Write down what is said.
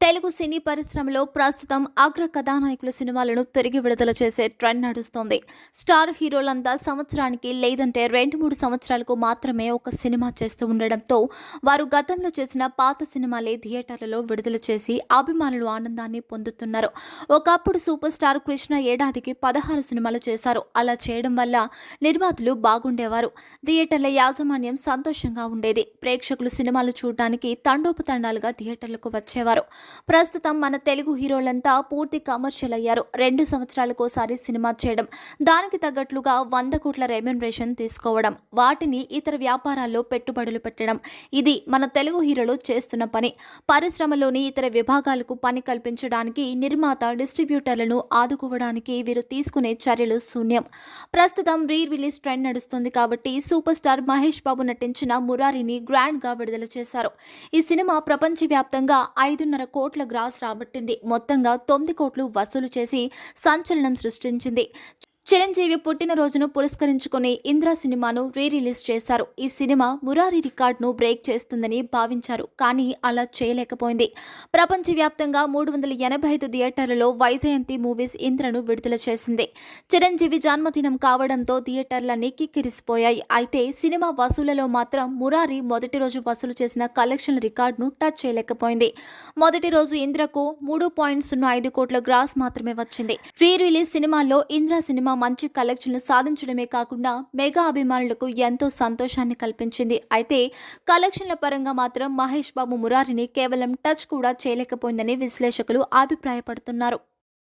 తెలుగు సినీ పరిశ్రమలో ప్రస్తుతం అగ్ర కథానాయకుల సినిమాలను తిరిగి విడుదల చేసే ట్రెండ్ నడుస్తోంది. స్టార్ హీరోలంతా సంవత్సరానికి లేదంటే రెండు మూడు సంవత్సరాలకు మాత్రమే ఒక సినిమా చేస్తూ ఉండడంతో వారు గతంలో చేసిన పాత సినిమాలే థియేటర్లలో విడుదల చేసి అభిమానులు ఆనందాన్ని పొందుతున్నారు. ఒకప్పుడు సూపర్ స్టార్ కృష్ణ ఏడాదికి పదహారు సినిమాలు చేశారు. అలా చేయడం వల్ల నిర్మాతలు బాగుండేవారు. థియేటర్ల యాజమాన్యం సంతోషంగా ఉండేది. ప్రేక్షకులు సినిమాలు చూడడానికి తండోపతండాలుగా థియేటర్లకు వచ్చేవారు. ప్రస్తుతం మన తెలుగు హీరోలంతా పూర్తి కమర్షియల్ అయ్యారు రెండు సంవత్సరాలకోసారి సినిమా చేయడం దానికి తగ్గట్లుగా వంద కోట్ల రెమ్యునరేషన్ తీసుకోవడం వాటిని ఇతర వ్యాపారాల్లో పెట్టుబడులు పెట్టడం ఇది మన తెలుగు హీరోలు చేస్తున్న పని. పరిశ్రమలోని ఇతర విభాగాలకు పని కల్పించడానికి నిర్మాత డిస్ట్రిబ్యూటర్లను ఆదుకోవడానికి వీరు తీసుకునే చర్యలు శూన్యం. ప్రస్తుతం రీ రిలీజ్ ట్రెండ్ నడుస్తుంది కాబట్టి సూపర్ స్టార్ మహేష్ బాబు నటించిన మురారిని గ్రాండ్గా విడుదల చేశారు. ఈ సినిమా ప్రపంచవ్యాప్తంగా ఐదున్నర కోట్ల గ్రాస్ రాబట్టింది. మొత్తంగా తొమ్మిది కోట్లు వసూలు చేసి సంచలనం సృష్టించింది. చిరంజీవి పుట్టినరోజును పురస్కరించుకుని ఇంద్ర సినిమాను రీ రిలీజ్ చేశారు. ఈ సినిమా మురారి రికార్డును బ్రేక్ చేస్తుందని భావించారు కానీ అలా చేయలేకపోయింది. ప్రపంచవ్యాప్తంగా మూడు వందల ఎనభై ఐదు థియేటర్లలో వైజయంతి మూవీస్ ఇంద్రను విడుదల చేసింది. చిరంజీవి జన్మదినం కావడంతో థియేటర్లన్నీ కిక్కిరిసిపోయాయి. అయితే సినిమా వసూళ్ళలో మాత్రం మురారి మొదటి రోజు వసూలు చేసిన కలెక్షన్ రికార్డును టచ్ చేయలేకపోయింది. మొదటి రోజు ఇంద్రకు మూడు పాయింట్ సున్నా ఐదు కోట్ల గ్రాస్ మాత్రమే వచ్చింది. ప్రీ రిలీజ్ సినిమాల్లో ఇంద్ర సినిమా మంచి కలెక్షన్లు సాధించడమే కాకుండా మెగా అభిమానులకు ఎంతో సంతోషాన్ని కల్పించింది. అయితే కలెక్షన్ల పరంగా మాత్రం మహేష్ బాబు మురారిని కేవలం టచ్ కూడా చేయలేకపోయిందని విశ్లేషకులు అభిప్రాయపడుతున్నారు.